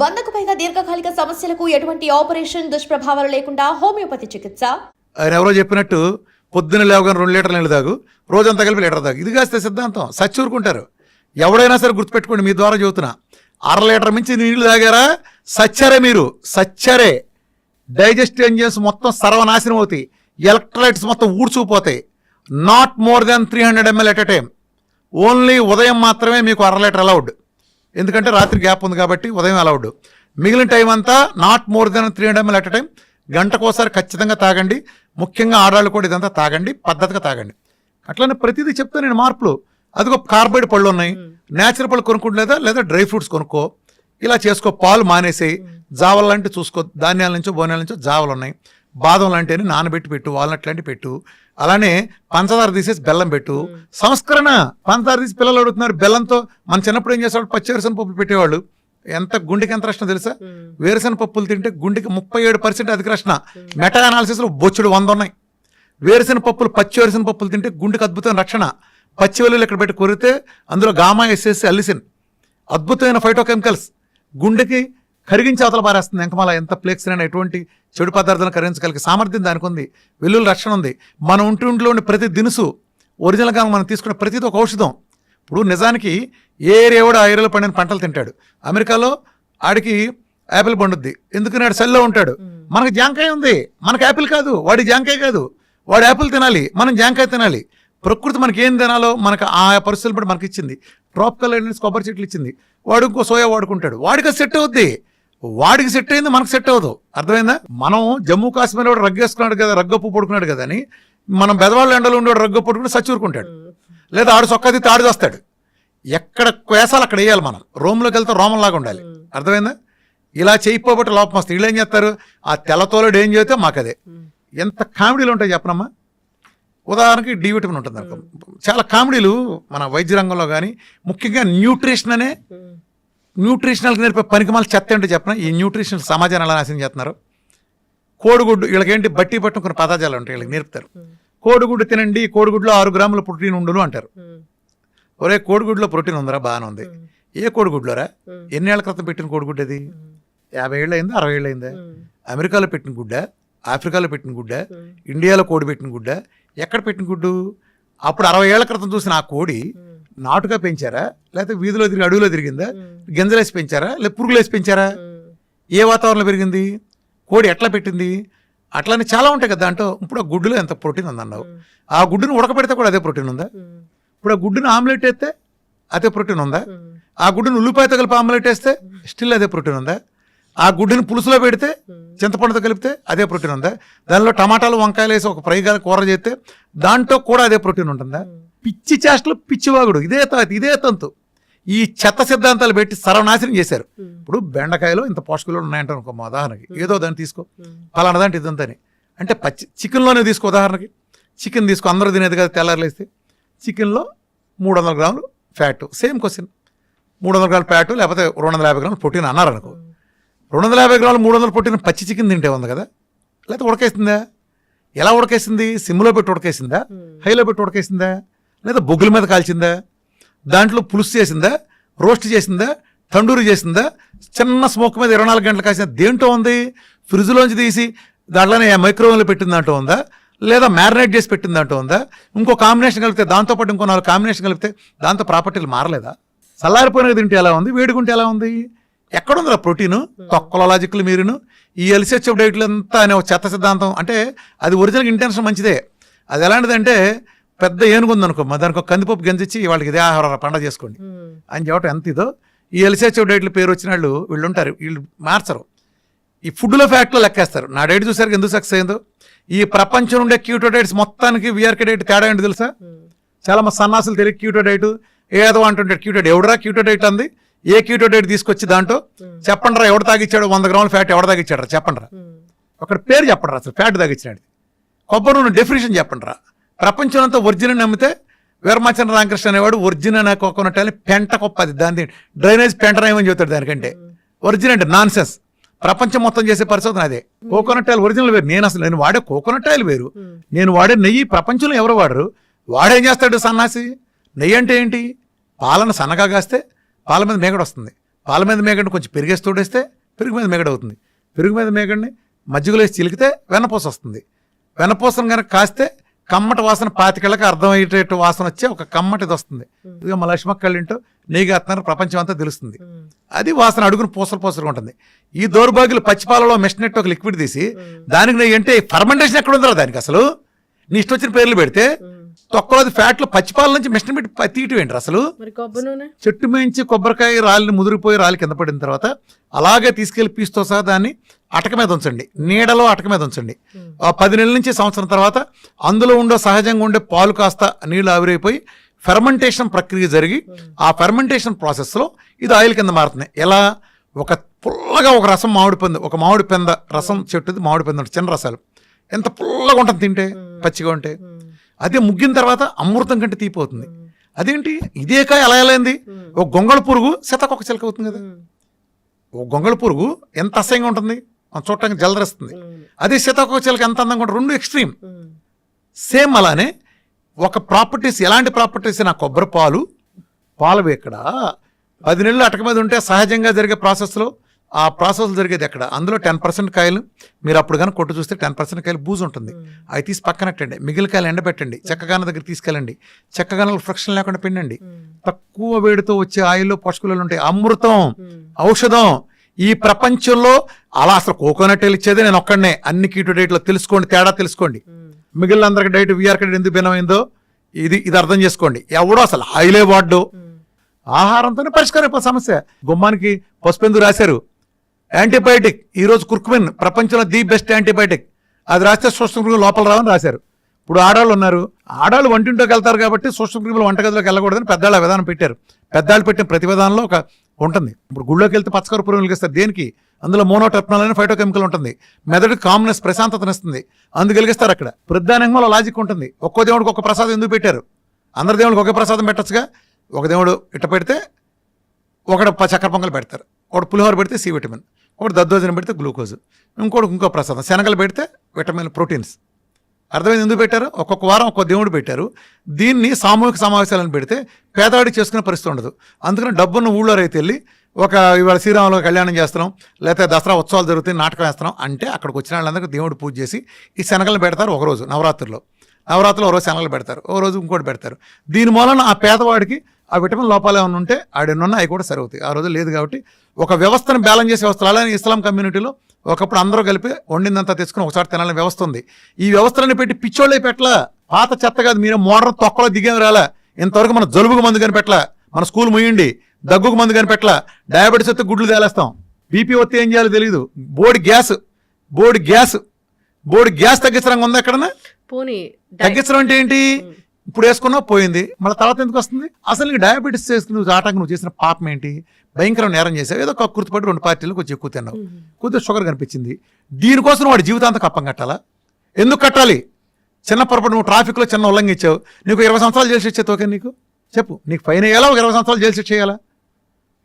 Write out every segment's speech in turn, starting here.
వందకు పైగా దీర్ఘకాలిక సమస్యలకు ఎటువంటి ఆపరేషన్ దుష్ప్రభావాలు లేకుండా హోమియోపతి చికిత్స. ఆయన ఎవరో చెప్పినట్టు పొద్దున లేవగానే రెండు లీటర్ల నీళ్ళు తాగు రోజంతా కలిపి లీటర్ తాగు. ఇది కాస్తే సిద్ధాంతం. సచ్చూరుకుంటారు ఎవడైనా సరే గుర్తుపెట్టుకోండి మీ ద్వారా చెబుతున్నా. అర లీటర్ మించి నీళ్ళు తాగారా? సచ్చరే మీరు. సచ్చరే. డైజెస్ట్ ఎంజిన్స్ మొత్తం సర్వనాశనం అవుతాయి. ఎలక్ట్రోలైట్స్ మొత్తం ఊడ్చుకుపోతాయి. Not more than three hundred ML at a time only ఉదయం మాత్రమే మీకు అర లీటర్ అలౌడ్ ఎందుకంటే రాత్రి గ్యాప్ ఉంది కాబట్టి ఉదయం అలౌడ్ మిగిలిన టైం అంతా not more than three hundred ML at time గంటకోసారి ఖచ్చితంగా తాగండి. ముఖ్యంగా ఆడవాళ్ళు కూడా ఇదంతా తాగండి. పద్ధతిగా తాగండి. అట్లనే ప్రతిదీ చెప్తా నేను మార్పులు. అదిగో కార్బైడ్ పళ్ళు ఉన్నాయి. నేచురల్ పళ్ళు కొనుక్కుంటలేదా లేదా డ్రై ఫ్రూట్స్ కొనుక్కో. ఇలా చేసుకో పాలు మానేసేయి. జావలు లాంటివి చూసుకో. ధాన్యాల నుంచో బోనాల నుంచో జావలు ఉన్నాయి. బాదం లాంటివి నానబెట్టి పెట్టు వాల్నట్ లాంటివి పెట్టు. అలానే పంచదార తీసేసి బెల్లం పెట్టు. సంస్కరణ పంచదార తీసి పిల్లలు అడుగుతున్నారు బెల్లంతో మన చిన్నప్పుడు ఏం చేసేవాళ్ళు? పచ్చివేరుసన పప్పులు పెట్టేవాళ్ళు. ఎంత గుండెకి ఎంత రక్షణ తెలుసా? వేరుశన పప్పులు తింటే గుండెకి ముప్పై ఏడు పర్సెంట్ అధిక రక్షణ మెటా అనాలిసిస్లో బొచ్చుడు వంద ఉన్నాయి వేరుశన పప్పులు పచ్చి వేరుశన పప్పులు తింటే గుండెకి అద్భుతమైన రక్షణ. పచ్చి వెల్లుల్లి ఇక్కడ పెట్టి కొరితే అందులో గామా ఎస్ఎస్ అల్లిసిన్. అద్భుతమైన ఫైటోకెమికల్స్ గుండెకి కరిగించి అవతల పారేస్తుంది. ఎంకమాల ఎంత ప్లేక్స్ అయినా ఎటువంటి చెడు పదార్థాలను కరిగించగలిగే సామర్థ్యం దానికి ఉంది. వెల్లుల్లి రక్షణ ఉంది. మన ఒంటింట్లో ఉండే ప్రతి దినుసు ఒరిజినల్గా మనం తీసుకునే ప్రతిది ఒక ఔషధం. ఇప్పుడు నిజానికి ఏ ఏరియా కూడా ఆ ఏరియాలో పండిన పంటలు తింటాడు. అమెరికాలో ఆడికి యాపిల్ పండుద్ది. ఎందుకని ఆడు సెల్లో ఉంటాడు? మనకు జాంకాయ ఉంది. మనకు యాపిల్ కాదు. వాడి జాంకాయ కాదు. వాడు యాపిల్ తినాలి. మనం జాంకాయ తినాలి. ప్రకృతి మనకి ఏం తినాలో మనకు ఆ పరిస్థితులు బట్టి మనకి ఇచ్చింది ట్రాపికల్ ఎలిమెంట్స్ కొబ్బరి చెట్లు ఇచ్చింది. వాడు ఇంకో సోయా వాడుకుంటాడు. వాడికి సెట్ అవుద్ది. వాడికి సెట్ అయింది మనకు సెట్ అవ్వదు. అర్థమైందా? మనం జమ్మూ కాశ్మీర్ వాడు రగ్గేసుకున్నాడు కదా రగ్గప్పు పడుకున్నాడు కదా అని మనం బెదవాళ్ళ ఎండలో ఉండేవాడు రగ్గ పడుకుని సచ్చూరుకుంటాడు లేదా ఆడు సొక్కది తాడు చేస్తాడు. ఎక్కడ వేసాలి అక్కడ వేయాలి మనం. రోమ్లోకి వెళ్తే రోమంలాగా ఉండాలి. అర్థమైందా? ఇలా చేయిపోబట్టి లోపం వస్తుంది. వీళ్ళు ఏం చేస్తారు? ఆ తెల్లతోలుడు ఏం చేస్తే మాకు అదే ఎంత కామెడీలు ఉంటాయి చెప్పనమ్మా? ఉదాహరణకి డి విటమిన్ ఉంటుంది అనుకో. చాలా కామెడీలు మన వైద్య రంగంలో కానీ ముఖ్యంగా న్యూట్రిషన్ అనే న్యూట్రిషనల్కి నేర్పే పనికిమాల చెత్త ఏంటో చెప్పిన? ఈ న్యూట్రిషన్ సమాజాన్ని ఎలా నాశనం చేస్తున్నారు? కోడిగుడ్డు వీళ్ళకేంటి? బట్టి పట్టిన కొన్ని పదార్థాలు ఉంటాయి వీళ్ళకి నేర్పుతారు. కోడిగుడ్డు తినండి కోడిగుడ్లో ఆరు గ్రాముల ప్రోటీన్ ఉండును అంటారు. ఒరే కోడిగుడ్లో ప్రోటీన్ ఉందిరా? బాగానే ఉంది. ఏ కోడిగుడ్లోరా ఎన్నేళ్ళ క్రితం పెట్టిన కోడిగుడ్డు అది? యాభై ఏళ్ళు అయిందా? అరవై ఏళ్ళు అయిందా? అమెరికాలో పెట్టిన గుడ్డ ఆఫ్రికాలో పెట్టిన గుడ్డ ఇండియాలో కోడి పెట్టిన గుడ్డ ఎక్కడ పెట్టిన గుడ్డు? అప్పుడు అరవై ఏళ్ళ క్రితం చూసిన ఆ కోడి నాటుగా పెంచారా? లేకపోతే వీధిలో తిరిగి అడవిలో తిరిగిందా? గింజలేసి పెంచారా? లేదా పురుగులేసి పెంచారా? ఏ వాతావరణంలో పెరిగింది? కోడి ఎట్లా పెట్టింది? అట్లానే చాలా ఉంటాయి కదా దాంట్లో. ఇప్పుడు ఆ గుడ్డులో ఎంత ప్రోటీన్ ఉందన్నావు. ఆ గుడ్డును ఉడకబెడితే కూడా అదే ప్రోటీన్ ఉందా? ఇప్పుడు ఆ గుడ్డును ఆమ్లెట్ వేస్తే అదే ప్రోటీన్ ఉందా? ఆ గుడ్డును ఉల్లిపాయతో కలిపి ఆమ్లెట్ వేస్తే స్టిల్ అదే ప్రోటీన్ ఉందా? ఆ గుడ్డుని పులుసులో పెడితే చింతపండుతో కలిపితే అదే ప్రోటీన్ ఉందా? దానిలో టమాటాలు వంకాయలు వేసి ఒక ఫ్రై కానీ కూర చేస్తే దాంట్లో కూడా అదే ప్రోటీన్ ఉంటుందా? పిచ్చి చేష్టలు పిచ్చివాగుడు. ఇదే ఇదే తంతు. ఈ చెత్త సిద్ధాంతాలు పెట్టి సర్వనాశనం చేశారు. ఇప్పుడు బెండకాయలో ఇంత పోషకాలు ఉన్నాయంట అనుకో మా ఉదాహరణకి. ఏదో దాన్ని తీసుకో. పలానా దాంట్లో ఇదంతని. అంటే పచ్చి చికెన్లోనే తీసుకో ఉదాహరణకి. చికెన్ తీసుకో అందరూ తినేది కదా తెల్లారులేస్తే చికెన్లో మూడు వందల గ్రాములు ఫ్యాట్. Same question. మూడు వందల గ్రాములు ఫ్యాట్ లేకపోతే రెండు వందల యాభై గ్రాములు ప్రోటీన్ అన్నారు అనుకో. రెండు వందల యాభై గ్రాములు మూడు వందల ప్రోటీన్ పచ్చి చికెన్ తింటే ఉంది కదా. లేకపోతే ఉడకేసిందా? ఎలా ఉడకేసింది? సిమ్లో పెట్టి ఉడకేసిందా? హైలో పెట్టి ఉడకేసిందా? లేదా బొగ్గుల మీద కాల్చిందా? దాంట్లో పులుసు చేసిందా? రోస్ట్ చేసిందా? తండూరి చేసిందా? చిన్న స్మోక్ మీద ఇరవై నాలుగు గంటలు కాసిన దేంట్లో ఉంది? ఫ్రిడ్జ్లోంచి తీసి దాంట్లోనే మైక్రోవేవ్లో పెట్టిన దాంట్లో ఉందా? లేదా మ్యారినేట్ చేసి పెట్టిన దాంట్లో ఉందా? ఇంకో కాంబినేషన్ కలిపితే దాంతోపాటు ఇంకో నాలుగు కాంబినేషన్ కలిపితే దాంతో ప్రాపర్టీలు మారలేదా? చల్లారిపోయినది తింటే ఎలా ఉంది? వేడుకుంటే ఎలా ఉంది? ఎక్కడుందిరా ప్రోటీన్? తొక్కల లాజిక్లు మీరును. ఈ ఎల్సిహెచ్ఎఫ్ డైట్లు అంతా అనే ఒక చెత్త సిద్ధాంతం. అంటే అది ఒరిజినల్ ఇంటెన్షన్ మంచిదే. అది ఎలాంటిదంటే పెద్ద ఏనుగు ఉందనుకో మరి దానికి ఒక కందిపప్పు గంజిచ్చి వాళ్ళకి ఇదే ఆహార పండగ చేసుకోండి. అని చెప్పడం ఎంత ఇదో. ఈ ఎల్సిహెచ్ఎఫ్ డైట్లు పేరు వచ్చిన వాళ్ళు వీళ్ళు ఉంటారు వీళ్ళు మార్చరు. ఈ ఫుడ్లో ఫ్యాక్ట్లో లెక్కేస్తారు. నా డైట్ చూసారు ఎందుకు సక్సెస్ అయిందో. ఈ ప్రపంచం ఉండే క్యూటో డైట్స్ మొత్తానికి విఆర్కే డైట్ తేడా ఏంటి తెలుసా? చాలా మంది సన్నాసులు తెలియదు క్యూటో డైట్ ఏదో అంటుంటాడు క్యూటో డైట్. ఎవడరా క్యూటో డైట్ అంది? ఏ క్యూటో డైట్ తీసుకొచ్చి దాంట్లో? చెప్పండి రా ఎవడు తాగిచ్చాడు? వంద గ్రాముల ఫ్యాట్ ఎవడు తాగిచ్చాడు రా? చెప్పండి రా. ఒకటి పేరు చెప్పండి రా అసలు ఫ్యాట్ తాగిచ్చినాడు కొబ్బరి నూనె డెఫినేషన్ చెప్పండి రా. ప్రపంచం అంతా ఒరిజినల్ నమ్మితే వీరమాచంద్ర రామకృష్ణ అనేవాడు ఒరిజినల్ కోకోనట్ అని పెంట కొప్ప అది దాని డ్రైనేజ్ పెంట రాయమని చెబుతాడు దానికంటే. ఒరిజినల్ అంటే నాన్ సెన్స్ ప్రపంచం మొత్తం చేసే పరిశోధన అదే. కోకోనట్ ఆయిల్ ఒరిజినల్ వేరు. నేను అసలు నేను వాడే కోకోనట్ ఆయిల్ వేరు నేను వాడే నెయ్యి ప్రపంచంలో ఎవరు వాడరు? వాడేం చేస్తాడు సన్నాసి? నెయ్యి అంటే ఏంటి? పాలను సన్నగా కాస్తే పాల మీద మేగడ వస్తుంది. పాల మీద మేగడిని కొంచెం పెరిగేసి తోడేస్తే పెరుగు మీద మేగడ అవుతుంది. పెరుగు మీద మేగడిని మజ్జిగలో వేసి చిలికితే వెన్నపూస వస్తుంది. వెన్నపూసను కనుక కాస్తే కమ్మటి వాసన పాతికళ్ళకి అర్థమయ్యేటట్టు వాసన వచ్చే ఒక కమ్మటిది వస్తుంది. ఇదిగో మా లక్ష్మక్కళ్ళు ఇంటూ కాస్తున్నారు ప్రపంచం అంతా తెలుస్తుంది. అది వాసన అడుగును పూసలు పూసలు ఉంటుంది. ఈ దౌర్భాగ్యులు పచ్చిపాలలో మెషినెట్ ఒక లిక్విడ్ తీసి దానికి అంటే ఫర్మెంటేషన్ ఎక్కడ ఉందో దానికి అసలు? నీ ఇష్టం వచ్చిన పేర్లు పెడితే తొక్కలోది ఫ్యాట్లు పచ్చిపాల నుంచి మిషన్ పెట్టి తీయటం ఏంటి అసలు? చెట్టు మేంచి కొబ్బరికాయ రాలిని ముదిరిపోయి రాలి కింద పడిన తర్వాత అలాగే తీసుకెళ్ళి పీస్తో సహా దాన్ని అటక మీద ఉంచండి. నీడలో అటక మీద ఉంచండి. పది నెలల నుంచి సంవత్సరం తర్వాత అందులో ఉండే సహజంగా ఉండే పాలు కాస్త నీళ్ళు ఆవిరైపోయి ఫెర్మెంటేషన్ ప్రక్రియ జరిగి ఆ ఫెర్మెంటేషన్ ప్రాసెస్లో ఇది ఆయిల్ కింద మారుతుంది ఎలా? ఒక పుల్లగా ఒక రసం మామిడి పండు ఒక మామిడి పెంద రసం చెట్టుది మామిడి పెంద చిన్న రసాలు. ఎంత పుల్లగా ఉంటుంది తింటే? పచ్చిగా ఉంటే? అదే ముగ్గిన తర్వాత అమృతం కంటే తీపోతుంది అదేంటి? ఇదే కాయ అలా ఎలా అయింది? ఒక గొంగళ పురుగు శతకొక చిలక అవుతుంది కదా. ఒక గొంగళ పురుగు ఎంత అసహ్యంగా ఉంటుంది? మనం చూడటానికి జలదరిస్తుంది. అదే శతకొక చిలక ఎంత అందంగా ఉంటుంది? రెండు ఎక్స్ట్రీమ్ సేమ్ అలానే ఒక ప్రాపర్టీస్ ఎలాంటి ప్రాపర్టీస్ నా కొబ్బరి పాలు పాలు ఎక్కడ పది నెలలు అటక మీద ఉంటే సహజంగా జరిగే ప్రాసెస్లో ఆ ప్రాసెస్ జరిగేది ఎక్కడ? అందులో టెన్ పర్సెంట్ కాయలు మీరు అప్పుడు కానీ కొట్టు చూస్తే టెన్ పర్సెంట్ కాయలు బూజు ఉంటుంది. అవి తీసి పక్కనట్టండి మిగిలిన కాయలు ఎండబెట్టండి. చెక్కగాన దగ్గర తీసుకెళ్ళండి. చెక్కగానలు ఫ్రిక్షన్ లేకుండా పిండండి. తక్కువ వేడితో వచ్చే ఆయిల్లో పోషకాలు ఉంటాయి. అమృతం ఔషధం ఈ ప్రపంచంలో అలా అసలు కోకోనట్ ఆయిల్ ఇచ్చేది నేను ఒక్కడనే. అన్ని కీటో డైట్లో తెలుసుకోండి తేడా తెలుసుకోండి. మిగిలిన అందరికి డైట్ విఆర్ డైట్ ఎందుకు భిన్నమైందో ఇది ఇది అర్థం చేసుకోండి. ఎవడో అసలు ఆయిలే వాడ్డు. ఆహారంతోనే పరిష్కారం సమస్య. గుమ్మానికి పసుపెందుకు రాశారు? యాంటీబయాటిక్ ఈ రోజు కుర్కుమిన్ ప్రపంచంలో ది బెస్ట్ యాంటీబయాటిక్ అది రాస్తే సూక్ష్మక్రిములు లోపల రావని రాశారు. ఇప్పుడు ఆడాళ్ళు ఉన్నారు. ఆడాళ్ళు వంటింట్లోకి వెళ్తారు కాబట్టి సూక్ష్మక్రిములు వంటగదిలోకి వెళ్ళకూడదని పెద్దాళ్ళ విధానం పెట్టారు. పెద్దాళ్ళు పెట్టిన ప్రతి విధానంలో ఒక ఉంటుంది. ఇప్పుడు గుళ్ళోకి వెళ్తే పచ్చకర్పూరం వెలిగిస్తారు. దేనికి? అందులో మోనోటెప్నాల్ అని ఫైటోకెమికల్ ఉంటుంది. మెదడుకి కామ్నెస్ ప్రశాంతతనిస్తుంది అందుకు వెలిగిస్తారు అక్కడ. వృద్ధానంగంలో లాజిక్ ఉంటుంది. ఒక్కో దేవుడికి ఒక ప్రసాదం ఎందుకు పెట్టారు? అందరి దేవుడికి ఒకే ప్రసాదం పెట్టచ్చుగా? ఒక దేవుడు ఇట్ట పెడితే ఒకడు చక్కెర పొంగలు పెడతారు. ఒకటి పులిహోర పెడితే సి విటమిన్. ఒకటి దద్దోజనం పెడితే గ్లూకోజ్. ఇంకోటి ఇంకో ప్రసాదం. శనగలు పెడితే విటమిన్ ప్రోటీన్స్. అర్థమైంది ఎందుకు పెట్టారు? ఒక్కొక్క వారం ఒక్కొక్క దేవుడు పెట్టారు. దీన్ని సామూహిక సమావేశాలను పెడితే పేదవాడి చేసుకునే పరిస్థితి ఉండదు. అందుకని డబ్బున్న ఊళ్ళో రైతు వెళ్ళి ఒక ఇవాళ శ్రీరాములు కళ్యాణం చేస్తున్నాం లేకపోతే దసరా ఉత్సవాలు జరుగుతాయి నాటకం వేస్తున్నాం అంటే అక్కడికి వచ్చిన వాళ్ళందరికీ దేవుడు పూజ చేసి ఈ శనగలను పెడతారు ఒకరోజు నవరాత్రిలో నవరాత్రులు ఒక రోజు శనగలు పెడతారు ఓ రోజు ఇంకోటి పెడతారు. దీని మూలన ఆ పేదవాడికి ఆ విటమిన్ లోపాలు ఏమైనా ఉంటే ఆడెన్నున్నా అవి కూడా సరవుతాయి ఆ రోజు లేదు కాబట్టి ఒక వ్యవస్థను బ్యాలెన్స్ చేసే వ్యవస్థలు అలానే ఇస్లాం కమ్యూనిటీలో ఒకప్పుడు అందరూ కలిపి వండిందంతా తెచ్చుకుని ఒకసారి తినాలని వ్యవస్థ ఉంది. ఈ వ్యవస్థలను పెట్టి పిచ్చోళ్ళే పెట్టలా? పాత చెత్త కాదు మీరు మోడర్న్ తొక్కలో దిగేం రాలా? ఇంతవరకు మన జలుబుకు మందు కనిపెట్టలా? మన స్కూల్ ముయ్యండి దగ్గుకు మందు కనిపెట్టలా? డయాబెటీస్ వస్తే గుడ్లు తేలేస్తాం. బీపీ వస్తే ఏం చేయాలో తెలియదు బోడి గ్యాస్ బోడి గ్యాస్ బోడి గ్యాస్ తగ్గించడం ఉందా ఎక్కడన్నా? పోనీ తగ్గించడం అంటే ఏంటి? ఇప్పుడు వేసుకున్నావు పోయింది. మళ్ళీ తర్వాత ఎందుకు వస్తుంది? అసలు నీకు డయాబెటీస్ చేసుకుని నువ్వు ఆటంకి నువ్వు చేసిన పాపం ఏంటి? భయంకరం నేరం చేసావు. ఏదో ఒక గుర్తుపడి రెండు పార్టీలు కొంచెం ఎక్కువ తిన్నావు. కొద్దిగా షుగర్ కనిపించింది. దీనికోసం వాడి జీవితాంతం కప్పం కట్టాలా? ఎందుకు కట్టాలి? చిన్న పొరపాటు నువ్వు ట్రాఫిక్లో చిన్న ఉల్లంఘించావు. నీకు ఇరవై సంవత్సరాలు జైలు శిక్ష తోకే నీకు? చెప్పు. నీకు ఫైన్ వేయాలా ఒక ఇరవై సంవత్సరాలు జైలు శిక్ష చేయాలా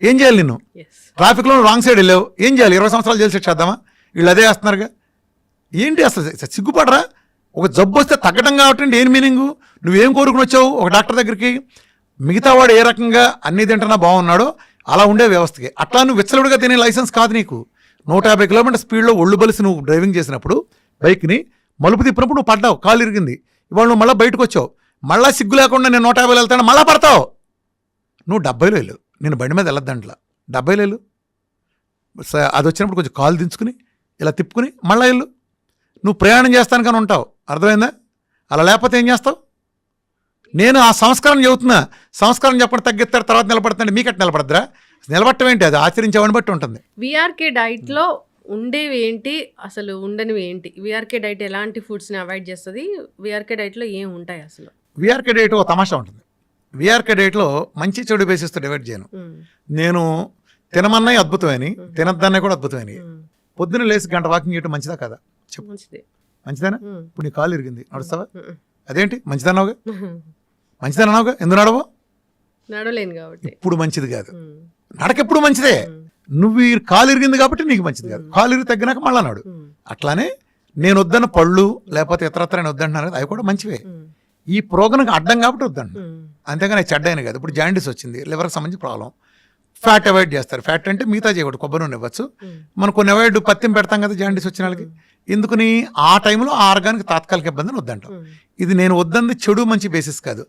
ఏం చేయాలి నిన్ను. ట్రాఫిక్లో రాంగ్ సైడ్ వెళ్ళావు. ఏం చేయాలి? ఇరవై సంవత్సరాలు జైలు శిక్ష చేద్దామా వీళ్ళు అదే వేస్తున్నారుగా ఏంటి అసలు? సిగ్గుపడరా? ఒక జబ్బు వస్తే తగ్గటం కాబట్టి ఏం మీనింగు? నువ్వేం కోరుకుని వచ్చావు? ఒక డాక్టర్ దగ్గరికి మిగతా వాడు ఏ రకంగా అన్ని తింటున్నా బాగున్నాడో అలా ఉండే వ్యవస్థకి. అట్లా నువ్వు విచ్చలవిడిగా తినే లైసెన్స్ కాదు నీకు. నూట యాభై కిలోమీటర్ స్పీడ్లో ఒళ్ళు బలిసి నువ్వు డ్రైవింగ్ చేసినప్పుడు బైక్ని మలుపు తిప్పినప్పుడు నువ్వు పడ్డావు కాలు ఇరిగింది. ఇవాళ నువ్వు మళ్ళీ బయటకు వచ్చావు. మళ్ళీ సిగ్గు లేకుండా నేను నూట యాభైలో వెళ్తాను మళ్ళీ పడతావు. నువ్వు డెబ్బైలో వెళ్ళు. నేను బండి మీద వెళ్ళొద్దంట్లా. డెబ్బైలో వెళ్ళు. అది వచ్చినప్పుడు కొంచెం కాలు దించుకుని ఇలా తిప్పుకుని మళ్ళీ వెళ్ళు. నువ్వు ప్రయాణం చేస్తాను కానీ ఉంటావు. అర్థమైందా? అలా లేకపోతే ఏం చేస్తావు? నేను ఆ సంస్కారం చెబుతున్నా. సంస్కారం చెప్పడం తగ్గిస్తారు తర్వాత నిలబడతాండి మీకట్ నిలబడద్దురా? నిలబట్టం ఏంటి? అది ఆచరించేవాడిని బట్టి ఉంటుంది. విఆర్కే డైట్లో ఉండేవి ఏంటి? అసలు ఉండనివి ఏంటి? విఆర్కే డైట్ ఎలాంటి ఫుడ్స్ని అవాయిడ్ చేస్తుంది? విఆర్కే డైట్లో ఏం ఉంటాయి అసలు? విఆర్కే డేట్ ఒక తమాషా ఉంటుంది. విఆర్కే డేట్లో మంచి చెడు బేసిస్తో డివైడ్ చేయను. నేను తినమన్నాయి అద్భుతమైన తినద్దన్నాయి కూడా అద్భుతమైన. ఉమ్, పొద్దున్న లేచి గంట వాకింగ్ చేయడం మంచిదా కదా? చెప్పు. మంచిది. మంచిదేనా? ఇప్పుడు నీ కాలు ఇరిగింది. నడుస్తావా? అదేంటి? మంచిదన్నావుగా. మంచిదన్నావుగా ఎందుకు నడవో నడవలేను కాబట్టి. ఇప్పుడు మంచిది కాదు. నడక ఎప్పుడు మంచిదే? నువ్వు ఈ కాలు ఇరిగింది కాబట్టి నీకు మంచిది కాదు. కాలు ఇరిగి తగ్గినాక మళ్ళా నాడు. అట్లానే నేను వద్దన్న పళ్ళు లేకపోతే ఇతరత్ర నేను వద్దంటున్నాను కదా అవి కూడా మంచివే. ఈ ప్రోగ్రాంకి అడ్డం కాబట్టి వద్దంటున్నాను ఉమ్, అంతేగాని చెడ్డైన కాదు. ఇప్పుడు జాండీస్ వచ్చింది లివర్కి సంబంధించి ప్రాబ్లం. ఫ్యాట్ అవాయిడ్ చేస్తారు. ఫ్యాట్ అంటే మిగతా చేయకూడదు. కొబ్బరి నూనె ఇవ్వచ్చు. మనం కొన్ని అవాయిడ్ పత్యం పెడతాం కదా జాండీస్ వచ్చిన వాళ్ళకి. ఎందుకని ఆ టైంలో ఆ ఆర్గానిక్ తాత్కాలిక ఇబ్బందిని వద్దంటాం. ఇది నేను వద్దంది చెడు మంచి బేసిస్ కాదు.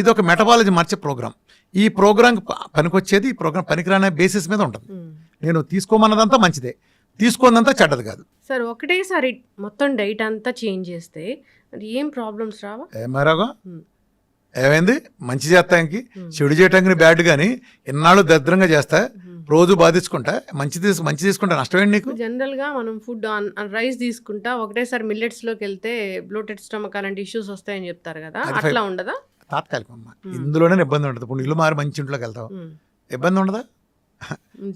ఇది ఒక మెటబాలజీ మార్చే ప్రోగ్రామ్ ఈ ప్రోగ్రామ్ పనికొచ్చేది ఈ ప్రోగ్రామ్ పనికిరానే బేసిస్ మీద ఉంటుంది. నేను తీసుకోమన్నదంతా మంచిదే. తీసుకోనంతా చెడ్డది కాదు. సార్ ఒకటేసారి మొత్తం డైట్ అంతా చేంజ్ చేస్తే ఏం ప్రాబ్లమ్స్ రావా? ఏమారాగో. ఏమైంది? మంచి చేస్తానికి. చెడు చేయటానికి బ్యాడ్ కానీ ఇన్నాళ్ళు దరిద్రంగా చేస్తా రోజు బాధించుకుంటా? మంచి తీసు మంచి తీసుకుంటా? నష్టమేంటి నీకు? జనరల్గా మనం ఫుడ్ రైస్ తీసుకుంటా ఒకటేసారి మిల్లెట్స్లోకి వెళ్తే బ్లోటెడ్ స్టమక్ అలాంటి ఇష్యూస్ వస్తాయని చెప్తారు కదా? అట్లా ఉండదా? తాత్కాలికం అమ్మా. ఇందులోనే ఇబ్బంది ఉంటుంది. ఇప్పుడు ఇల్లు మారి మంచి ఇంట్లోకి వెళ్తావు. ఇబ్బంది ఉండదా.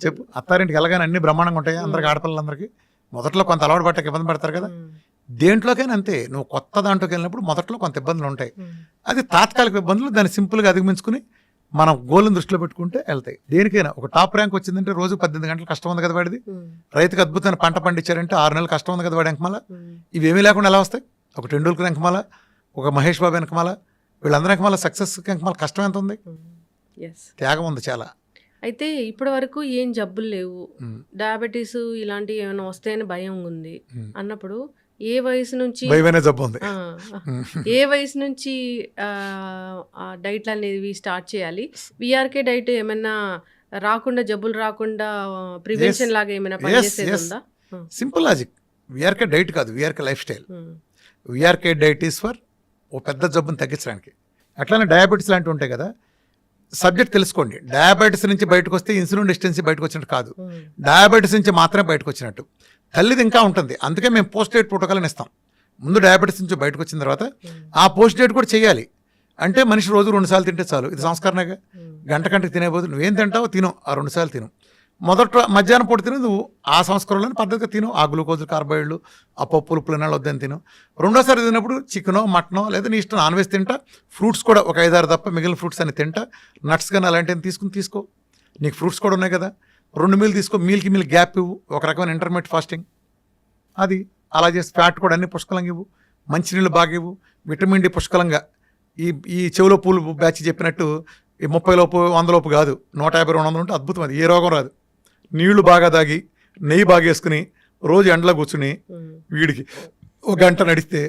చెప్పు. అత్తారింటికి వెళ్ళగానే అన్ని బ్రహ్మాండంగా ఉంటాయి. అందరికి. ఆడపిల్లలందరికీ. మొదట్లో కొంత అలవాటు పట్టక ఇబ్బంది పడతారు కదా. దేంట్లోకైనా అంతే. నువ్వు కొత్త దాంట్లోకి వెళ్ళినప్పుడు మొదట్లో కొంత ఇబ్బందులు ఉంటాయి. అది తాత్కాలిక ఇబ్బందులు. దాన్ని సింపుల్గా అధిగమించుకుని మనం గోల్ని దృష్టిలో పెట్టుకుంటే వెళ్తాయి. దేనికైనా ఒక టాప్ ర్యాంక్ వచ్చిందంటే రోజు పద్దెనిమిది గంటలు కష్టం ఉంది కదా వాడిది. రైతుకి అద్భుతమైన పంట పండించారంటే ఆరు నెలలు కష్టం ఉంది కదా వాడి వెంకమాల. ఇవేమీ లేకుండా ఎలా వస్తాయి? ఒక టెండూల్కర్ వెంకమాల ఒక మహేష్ బాబు వెనకమాల వీళ్ళందరి వెనకమాల సక్సెస్ వెనకమాల కష్టం ఎంత ఉంది? త్యాగం ఉంది చాలా. అయితే ఇప్పటి వరకు ఏం జబ్బులు లేవు. డయాబెటీస్ ఇలాంటివి ఏమైనా వస్తాయని భయం ఉంది. అన్నప్పుడు ఏ వయసు నుంచి? జబ్బు ఉంది. ఏ వయసు నుంచి ఆ డైట్లు అనేవి స్టార్ట్ చేయాలి? విఆర్కే డైట్ ఏమైనా రాకుండా జబ్బులు రాకుండా ప్రివెన్షన్. లాగా ఏమైనా పనిచేసేది. ఉందా? సింపుల్ లాజిక్ విఆర్కే డైట్ కాదు VRK lifestyle. VRK diet is for ఓ పెద్ద జబ్బుని తగ్గించడానికి. అట్లానే డయాబెటీస్ లాంటివి ఉంటాయి కదా సబ్జెక్ట్ తెలుసుకోండి. డయాబెటీస్ నుంచి బయటకు వస్తే ఇన్సులిన్ డిస్టెన్సీ బయటకు వచ్చినట్టు కాదు. డయాబెటీస్ నుంచి మాత్రమే బయటకు వచ్చినట్టు. తల్లిది ఇంకా ఉంటుంది. అందుకే మేము పోస్ట్ డేట్ ప్రోటోకాల్ అని ఇస్తాం. ముందు డయాబెటీస్ నుంచి బయటకు వచ్చిన తర్వాత. ఆ పోస్ట్ డేట్ కూడా చేయాలి. అంటే మనిషి రోజు రెండు సార్లు తింటే చాలు. ఇది సంస్కరణగా. గంట గంటకి తినే బదులు నువ్వేం తింటావో తిను. ఆ రెండు సార్లు తిను. మొదట మధ్యాహ్నం పూట తిను నువ్వు ఆ సంస్కరణలోని పద్ధతిగా తిను. ఆ గ్లూకోజులు కార్బోహైడ్లు ఆ పప్పులు పులినాలు వద్దని తిను. రెండోసారి తిన్నప్పుడు చికెనో మటనో లేదా నీ ఇష్టం నాన్ వెజ్ తింటా. ఫ్రూట్స్ కూడా ఒక ఐదారు తప్ప మిగిలిన ఫ్రూట్స్ అని తింటా. నట్స్ కానీ అలాంటివి తీసుకుని తీసుకో. నీకు ఫ్రూట్స్ కూడా ఉన్నాయి కదా. రెండు మీల్ తీసుకో మీల్కి మీల్ గ్యాప్ ఇవ్వు ఒక రకమైన ఇంటర్మీడియట్ ఫాస్టింగ్ అది అలా చేసి ఫ్యాట్ కూడా అన్ని పుష్కలంగా ఇవ్వు మంచినీళ్ళు బాగా ఇవ్వు విటమిన్ డి పుష్కలంగా. ఈ ఈ చెవులో పూలు బ్యాచ్ చెప్పినట్టు ఈ ముప్పై లోపు వంద లోపు కాదు నూట యాభై రెండు వందలు ఉంటే అద్భుతం అది ఏ రోగం రాదు. నీళ్ళు బాగా తాగి నెయ్యి బాగా వేసుకుని రోజు ఎండలో కూర్చుని ఉమ్. వీడికి ఒక గంట నడిస్తే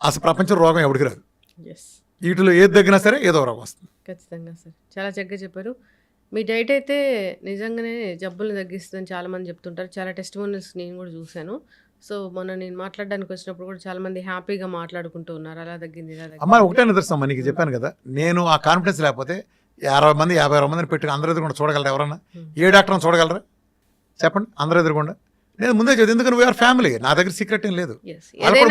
అసలు ప్రపంచం రోగం ఎవడికి రాదు. వీటిలో ఏది తగ్గినా సరే ఏదో రోగం వస్తుంది. ఖచ్చితంగా సార్. చాలా చక్కగా చెప్పారు. మీ డైట్ అయితే నిజంగానే జబ్బులు తగ్గిస్తుందని చాలా మంది చెప్తుంటారు. చాలా టెస్ట్ నేను కూడా చూశాను. సో మొన్న నేను మాట్లాడడానికి వచ్చినప్పుడు కూడా చాలా మంది హ్యాపీగా మాట్లాడుకుంటూ ఉన్నారు. అలా తగ్గింది ఇలా తగ్గింది. అమ్మ ఒకటే నిదర్శనం నీకు చెప్పాను కదా. నేను ఆ కాన్ఫిడెన్స్ లేకపోతే అరవై మంది యాభై అరవై మందిని పెట్టి అందరూ ఎదురుకుండా చూడగలరా ఎవరన్నా. ఏ డాక్టర్ని చూడగలరా? చెప్పండి. అందరూ ఎదురుకుండా. నేను ముందే చెప్పి ఎందుకంటే వీఆర్ ఫ్యామిలీ నా దగ్గర సీక్రెట్ ఏం లేదు.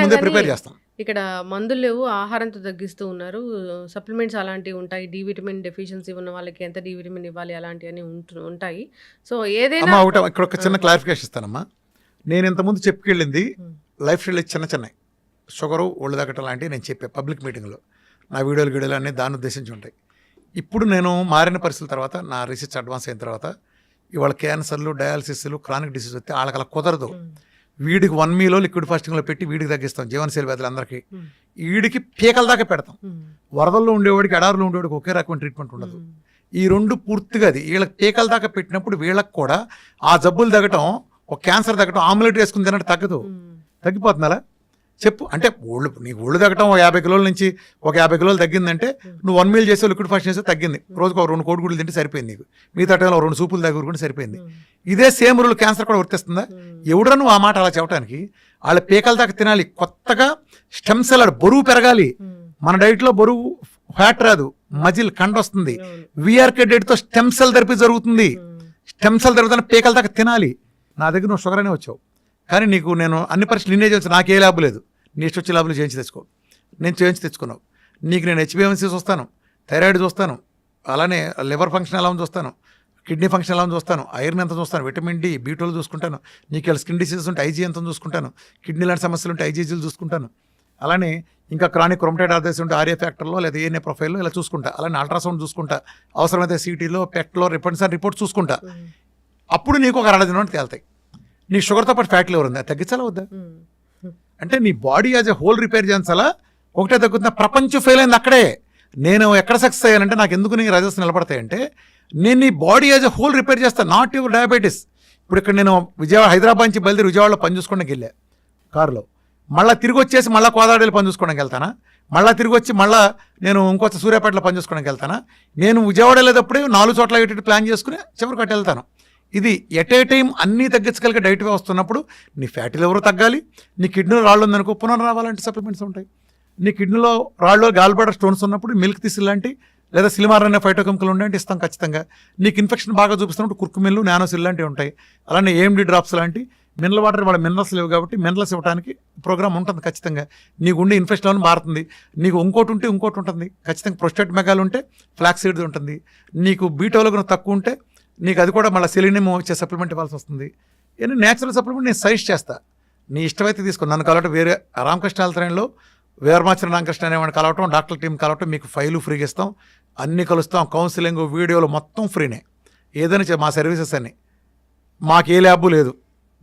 ముందే ప్రిపేర్ చేస్తాం. ఇక్కడ మందులు లేవు ఆహారంతో తగ్గిస్తూ ఉన్నారు. సప్లిమెంట్స్ అలాంటివి ఉంటాయి. డి విటమిన్ డెఫిషియన్సీ ఉన్న వాళ్ళకి ఎంత డి విటమిన్ ఇవ్వాలి అలాంటివన్నీ ఉంటు- ఉంటాయి. సో ఏదైనా ఇక్కడ ఒక చిన్న క్లారిఫికేషన్ ఇస్తానమ్మా. నేను ఇంతకుముందు చెప్పుకెళ్ళింది Hmm. లైఫ్ స్టైల్ చిన్న చిన్నవి. షుగరు ఒళ్ళు తగ్గటం లాంటివి నేను చెప్పే పబ్లిక్ మీటింగ్లో నా వీడియోలు గీడియోలు అన్నీ దాన్ని ఉద్దేశించి ఉంటాయి. ఇప్పుడు నేను మారిన పరిస్థితుల తర్వాత నా రీసెర్చ్ అడ్వాన్స్ అయిన తర్వాత ఇవాళ క్యాన్సర్లు డయాలసిస్లు క్రానిక్ డిసీజ్ వస్తే వాళ్ళకి అలా కుదరదు. వీడికి వన్ మీలో లిక్విడ్ ఫాస్టింగ్లో పెట్టి వీడికి తగ్గిస్తాం జీవనశైలి వ్యాధులు అందరికీ. వీడికి పీకల దాకా పెడతాం. వరదల్లో ఉండేవాడికి ఎడారులో ఉండేవాడికి ఒకే రకమైన ట్రీట్మెంట్ ఉండదు. ఈ రెండు పూర్తిగా అది. వీళ్ళకి పీకల దాకా పెట్టినప్పుడు వీళ్ళకి కూడా ఆ జబ్బులు తగ్గటం ఒక క్యాన్సర్ తగ్గటం ఆమ్లెట్ వేసుకుని తినట్టు తగ్గదు. తగ్గిపోతుంది చెప్పు. అంటే ఒళ్ళు నీకు ఒళ్ళు తగ్గటం ఒక యాభై కిలోల నుంచి ఒక యాభై కిలోలు తగ్గిందంటే నువ్వు వన్ మీల్ చేసే లిక్విడ్ ఫాస్ట్ చేస్తే తగ్గింది. రోజుకు ఒక రెండు కోడిగుడ్లు తింటే సరిపోయింది నీకు. మిగతా టైంలో రెండు సూపులు దగ్గర సరిపోయింది. ఇదే సేమ్ రూల్ క్యాన్సర్ కూడా వర్తిస్తుందా? ఉమ్, ఎవడరా నువ్వు ఆ మాట అలా చెప్పడానికి వాళ్ళ పీకల దాకా తినాలి. కొత్తగా స్టెమ్ సెల్ బరువు పెరగాలి. మన డైట్లో బరువు ఫ్యాట్ రాదు. మజిల్ కండ వస్తుంది. విఆర్కే డేట్తో స్టెమ్ సెల్ థెరపీ జరుగుతుంది. స్టెమ్ సెల్ జరుగుతున్న పీకల దాకా తినాలి. నా దగ్గర నువ్వు షుగర్ అనే వచ్చావు. కానీ నీకు నేను అన్ని పరీక్షలు నిన్నే చేసి నాకు ఏ ల్యాబ్ లేదు. నీ ఇష్టం వచ్చే ల్యాబ్లు చేయించి తెచ్చుకో. నేను చేయించి తెచ్చుకున్నావు. నీకు నేను హెచ్బిఎంసీ చూస్తాను. థైరాయిడ్ చూస్తాను. అలానే లివర్ ఫంక్షన్ ఎలా చూస్తాను. కిడ్నీ ఫంక్షన్ ఎలా చూస్తాను. ఐరన్ ఎంత చూస్తాను. విటమిన్ డి బీటోలు చూసుకుంటాను. నీకు స్కిన్ డిసీజెస్ ఉంటే ఐజీ ఎంత చూసుకుంటాను. కిడ్నీ లాంటి సమస్యలు ఉంటే ఐజీజీలు చూసుకుంటాను. అలానే ఇంకా క్రానిక్ క్రోమటైడ్ ఆదేశం ఉంటే ఆర్ఏ ఫ్యాక్టర్లో లేదా ఏఎన్ఏ ప్రొఫైల్లో ఇలా చూసుకుంటా. అలానే అల్ట్రాసౌండ్ చూసుకుంటా. అవసరమైతే సిటీలో పెట్లో రిపోర్ట్స్ అండ్ రిపోర్ట్ చూసుకుంటా. ఉమ్, అప్పుడు నీకు ఒక అరవై దినం తేలుతాయి. నీ షుగర్తో పాటు ఫ్యాట్ లివర్ ఉంది. అది తగ్గించాలా వద్దా? ఉమ్, అంటే నీ body as a whole repair చేయించాలా ఒకటే తగ్గుతున్న ప్రపంచం ఫెయిల్ అయింది అక్కడే. నేను ఎక్కడ సక్సెస్ అయ్యానంటే నాకు ఎందుకు నీ రజస్ నిలబడతాయంటే నేను నీ body as a whole repair చేస్తాను నాట్ యువర్ డయాబెటీస్ ఇప్పుడు ఇక్కడ నేను విజయవాడ హైదరాబాద్ నుంచి బయలుదేరి విజయవాడలో పని చూసుకోవడానికి వెళ్ళా. కారులో. మళ్ళీ తిరిగి వచ్చేసి మళ్ళీ కోదాడలో పని చూసుకోవడానికి వెళ్తానా? మళ్ళీ తిరిగి వచ్చి మళ్ళీ నేను ఇంకొక సూర్యాపేటలో పని చూసుకోవడానికి వెళ్తానా? నేను విజయవాడ వెళ్ళేటప్పుడే నాలుగు చోట్ల ఇటు ప్లాన్ చేసుకుని చివరికి అటు వెళ్తాను. ఇది ఎట్ ఏ టైం అన్నీ తగ్గించగలిగే డైట్ వస్తున్నప్పుడు నీ ఫ్యాటీ లివర్ తగ్గాలి నీ కిడ్నీలో రాళ్ళు ఉందనుకో పునరావాలంటే సప్లిమెంట్స్ ఉంటాయి. నీ కిడ్నీలో రాళ్ళు గాల్బాడర్ స్టోన్స్ ఉన్నప్పుడు మిల్క్ తీసి లాంటి లేదా సిలిమార్ అనే ఫైటోకెమికల్ ఉండే ఇస్తాం ఖచ్చితంగా. నీకు ఇన్ఫెక్షన్ బాగా చూపిస్తున్నప్పుడు కుర్కుమిన్లు నానోసిల్ లాంటివి ఉంటాయి. అలానే ఏఎండి డ్రాప్స్ లాంటి మినరల్ వాటర్ వాళ్ళ మినరల్స్ లేవు కాబట్టి మినరల్స్ ఇవ్వడానికి ప్రోగ్రామ్ ఉంటుంది ఖచ్చితంగా. నీకు ఉండే ఇన్ఫెక్షన్ మారుతుంది. నీకు ఇంకోటి ఉంటే ఇంకోటి ఉంటుంది. ఖచ్చితంగా ప్రొస్టేట్ మెగాలు ఉంటే ఫ్లాక్స్ ఉంటుంది. నీకు బీటోలో తక్కువ ఉంటే నీకు అది కూడా మళ్ళీ సెలినియం వచ్చే సప్లిమెంట్ ఇవ్వాల్సి వస్తుంది. ఇవన్నీ నేచురల్ సప్లిమెంట్ నేను సజెస్ట్ చేస్తా. నీ ఇష్టమైతే తీసుకో. నన్ను కలవటం వేరే రామకృష్ణ ఆలయంలో వేరమాచిన రామకృష్ణ అనేవాడిని కలవటం డాక్టర్ టీం కలవటం మీకు ఫైలు ఫ్రీగా ఇస్తాం. అన్నీ కలుస్తాం. కౌన్సిలింగ్ వీడియోలు మొత్తం ఫ్రీనే ఏదైనా మా సర్వీసెస్ అన్ని. మాకు ఏ ల్యాబ్ లేదు.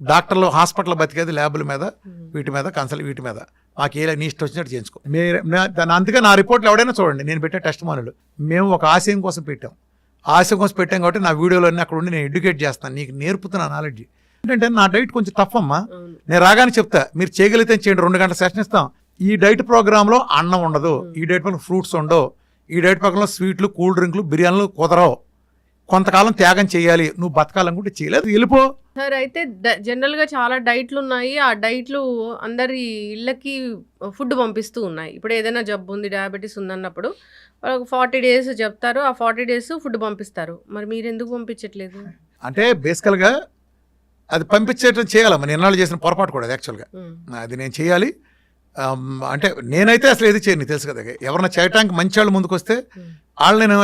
డాక్టర్లు హాస్పిటల్ బతికేది ల్యాబుల మీద వీటి మీద కన్సల్ట్ వీటి మీద. మాకు ఏ నీ ఇష్టం వచ్చినట్టు చేయించుకో. మీరు దాని అందుకే నా రిపోర్ట్లు ఎవడైనా చూడండి. నేను పెట్టే టెస్ట్ మానులు మేము ఒక ఆశయం కోసం పెట్టాం. ఆశయం కోసం పెట్టాం కాబట్టి నా వీడియోలు అన్నీ అక్కడ ఉండి నేను ఎడ్యుకేట్ చేస్తాను. నీకు నేర్పుతున్నా నాలెడ్జ్ ఏంటంటే నా డైట్ కొంచెం టఫ్ అమ్మా. నేను రాగానే చెప్తా మీరు చేయగలిగితే చేయండి రెండు గంటల సెషన్ ఇస్తాం. ఈ డైట్ ప్రోగ్రాంలో అన్నం ఉండదు. ఈ డైట్ పక్కన ఫ్రూట్స్ ఉండవు. ఈ డైట్ పక్కన స్వీట్లు కూల్ డ్రింక్లు బిర్యానీలు కుదరవు. కొంతకాలం త్యాగం చేయాలి నువ్వు బతకాలనుకుంటే చేయలేదు వెళ్ళిపో. సార్ అయితే జనరల్గా చాలా డైట్లు ఉన్నాయి. ఆ డైట్లు అందరి ఇళ్ళకి ఫుడ్ పంపిస్తూ ఉన్నాయి. ఇప్పుడు ఏదైనా జబ్బు ఉంది డయాబెటీస్ ఉందన్నప్పుడు వాళ్ళకి ఫార్టీ డేస్ చెప్తారు. ఆ ఫార్టీ డేస్ ఫుడ్ పంపిస్తారు. మరి మీరు ఎందుకు పంపించట్లేదు? అంటే బేసికల్గా అది పంపించేయటం చేయాలమ్మా నేను ఎన్నాళ్ళు చేసిన పొరపాటు కూడా అది యాక్చువల్గా. అది నేను చేయాలి. అంటే నేనైతే అసలు ఏది చేయను తెలుసు కదా. ఎవరన్నా చేయటానికి మంచి వాళ్ళు ముందుకు వస్తే ఉమ్, వాళ్ళు నేను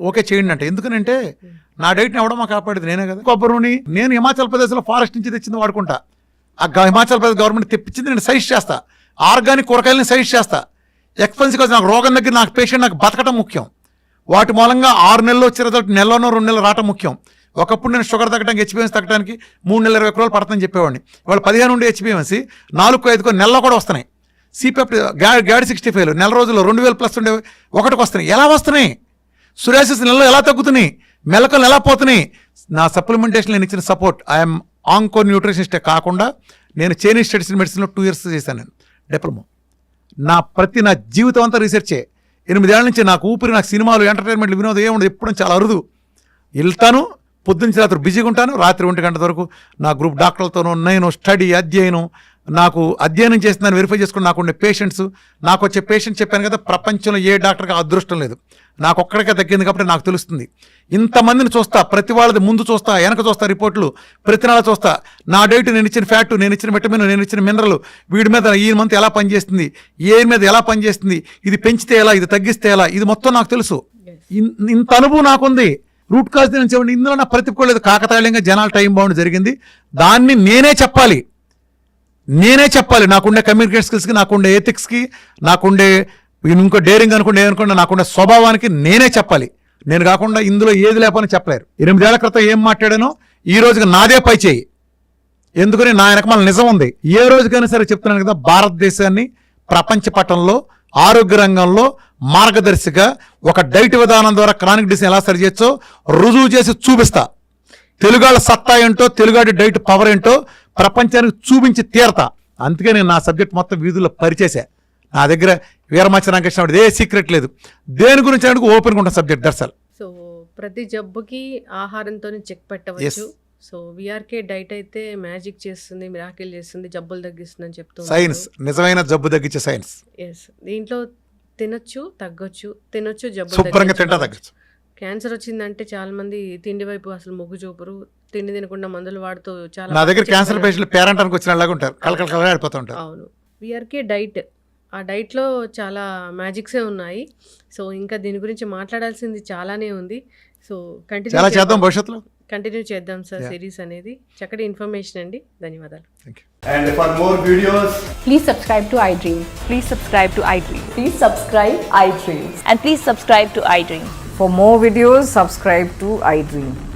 ఓకే చేయండి అంటే. ఎందుకనంటే నా డైట్ని ఎవడో మా కాపాడేది నేనే కదా. కొబ్బరి నూనె నేను హిమాచల్ ప్రదేశ్లో ఫారెస్ట్ నుంచి తెచ్చింది వాడుకుంటా. ఆ గ- హిమాచల్ ప్రదేశ్ గవర్నమెంట్ తెప్పించింది నేను సజెస్ట్ చేస్తా. ఆర్గానిక్ కూరగాయలని సజెస్ట్ చేస్తా. ఎక్స్పెన్సివ్ కాదు నాకు రోగం దగ్గర నాకు పేషెంట్ నాకు బతకటం ముఖ్యం. వాటి మూలంగా ఆరు నెలలు వచ్చే రిజల్ట్ నెలలోనో రెండు నెలలు రావటం ముఖ్యం. ఒకప్పుడు నేను షుగర్ తగ్గడానికి హెచ్బిఎంసీ తగ్గడానికి మూడు నెలల ఇరవై రోజులు పడుతుందని చెప్పేవాడిని. వాళ్ళు పదిహేను నుండి హెచ్బిఎంసీ నాలుగు ఐదుకో నెలలో కూడా వస్తున్నాయి. సిపిఎఫ్ గ్యాడ్ సిక్స్టీ ఫైవ్ నెల రోజుల్లో రెండు వేలు ప్లస్ ఉండే ఒకటికి వస్తున్నాయి. ఎలా వస్తున్నాయి? సురాసిస్ నెలలో ఎలా తగ్గుతున్నాయి? మెలకలు ఎలా పోతున్నాయి? నా సప్లిమెంటేషన్ నేను ఇచ్చిన సపోర్ట్ ఐఎమ్ ఆంకో న్యూట్రిషనిస్టే కాకుండా నేను చైనీస్ స్టడీస్ మెడిసిన్లో టూ ఇయర్స్ చేశాను. నేను డిప్లొమా నా ప్రతి నా జీవితం అంతా రీసెర్చే ఎనిమిదేళ్ళ నుంచి నాకు ఊపిరి నాకు సినిమాలు ఎంటర్టైన్మెంట్లు వినోదం ఏముండదు ఎప్పుడు చాలా అరుదు. వెళ్తాను పొద్దున్న రాత్రి బిజీగా ఉంటాను రాత్రి ఒంటి గంట వరకు నా గ్రూప్ డాక్టర్లతోనూ నేను స్టడీ అధ్యయనం నాకు అధ్యయనం చేస్తున్నాను వెరిఫై చేసుకుని నాకు ఉండే పేషెంట్స్ నాకు వచ్చే పేషెంట్ చెప్పాను కదా ప్రపంచంలో ఏ డాక్టర్కి అదృష్టం లేదు. నాకు ఒక్కడికే తగ్గింది కాబట్టి నాకు తెలుస్తుంది. ఇంతమందిని చూస్తా ప్రతి వాళ్ళది ముందు చూస్తా వెనక చూస్తా రిపోర్ట్లు ప్రతి నెల చూస్తా. నా డైట్ నేను ఇచ్చిన ఫ్యాట్ నేను ఇచ్చిన విటమిన్ నేను ఇచ్చిన మినరల్ వీడి మీద ఈ మంత్ ఎలా పనిచేస్తుంది ఏ మీద ఎలా పనిచేస్తుంది ఇది పెంచితే ఎలా ఇది తగ్గిస్తే ఎలా ఇది మొత్తం నాకు తెలుసు. ఇంత అనుభవం నాకుంది. రూట్ కాజ్ నేను చెప్పండి ఇందులో నా ప్రతికూలేదు కాకతాళీయంగా జనాల టైం బౌండ్ జరిగింది. దాన్ని నేనే చెప్పాలి. నేనే చెప్పాలి. నాకుండే కమ్యూనికేషన్ స్కిల్స్కి నాకుండే ఎథిక్స్కి నాకుండే ఇంకో డేరింగ్ అనుకుంటే ఏమనుకుంటే నాకుండే స్వభావానికి నేనే చెప్పాలి. నేను కాకుండా ఇందులో ఏది లేపని చెప్పలేరు. ఎనిమిదేళ్ళ క్రితం ఏం మాట్లాడానో ఈ రోజుకి నాదే పై చేయి. ఎందుకని? నా వెనకమాల నిజం ఉంది. ఏ రోజుకైనా సరే చెప్తున్నాను కదా భారతదేశాన్ని ప్రపంచ పటంలో ఆరోగ్య రంగంలో మార్గదర్శిగా ఒక డైట్ విధానం ద్వారా క్రానిక్ డిసీజ్ ఎలా సరి చేయొచ్చో రుజువు చేసి చూపిస్తా. తెలుగాళ్ళ సత్తా ఏంటో తెలుగాడి డైట్ పవర్ ఏంటో ప్రపంచానికి చూపించి తీరతా. అందుకే నేను నా సబ్జెక్ట్ మొత్తం వీధుల్లో పరిచేసా నా దగ్గర వీరమాచ రామకృష్ణ ఏ సీక్రెట్ లేదు. దేని గురించి అంటే ఓపెన్గా ఉంటాను సబ్జెక్ట్ దర్శల్ సో ప్రతి జబ్బుకి ఆహారంతో చెక్ పెట్టవచ్చు. సో విఆర్కే డైట్ అయితే మ్యాజిక్ చేస్తుంది మిరాకిల్ చేస్తుంది జబ్బులు తగ్గిస్తుంది అని చెప్తూ సైన్స్ నిజమైన జబ్బు తగ్గించే సైన్స్ ఎస్ దీంట్లో తినొచ్చు తగ్గొచ్చు తినొచ్చు జబ్బు శుభ్రంగా తింటా తగ్గచ్చు. క్యాన్సర్ వచ్చిందంటే చాలా మంది తిండి వైపు అసలు మొగ్గు చూపరు తిండి తినకుండా మందులు వాడుతూ చాలా నా దగ్గర క్యాన్సర్. పేషెంట్లు పేరెంటానికి వచ్చిన లాగా ఉంటారు కలకల కలగా ఆడిపోతూ ఉంటారు అవును విఆర్కే డైట్ ఆ డైట్లో చాలా మ్యాజిక్సే ఉన్నాయి సో ఇంకా దీని గురించి మాట్లాడాల్సింది చాలానే ఉంది సో కంటిన్యూ చాలా చేద్దాం భవిష్యత్తులో కంటిన్యూ చేద్దాం సార్. సిరీస్ అనేది చక్కటి ఇన్ఫర్మేషన్ అండి ధన్యవాదాలు thank you And for more videos, Please subscribe to iDream. Please subscribe to iDream. Please subscribe iDream. And please subscribe to iDream. For more videos, subscribe to iDream. please like,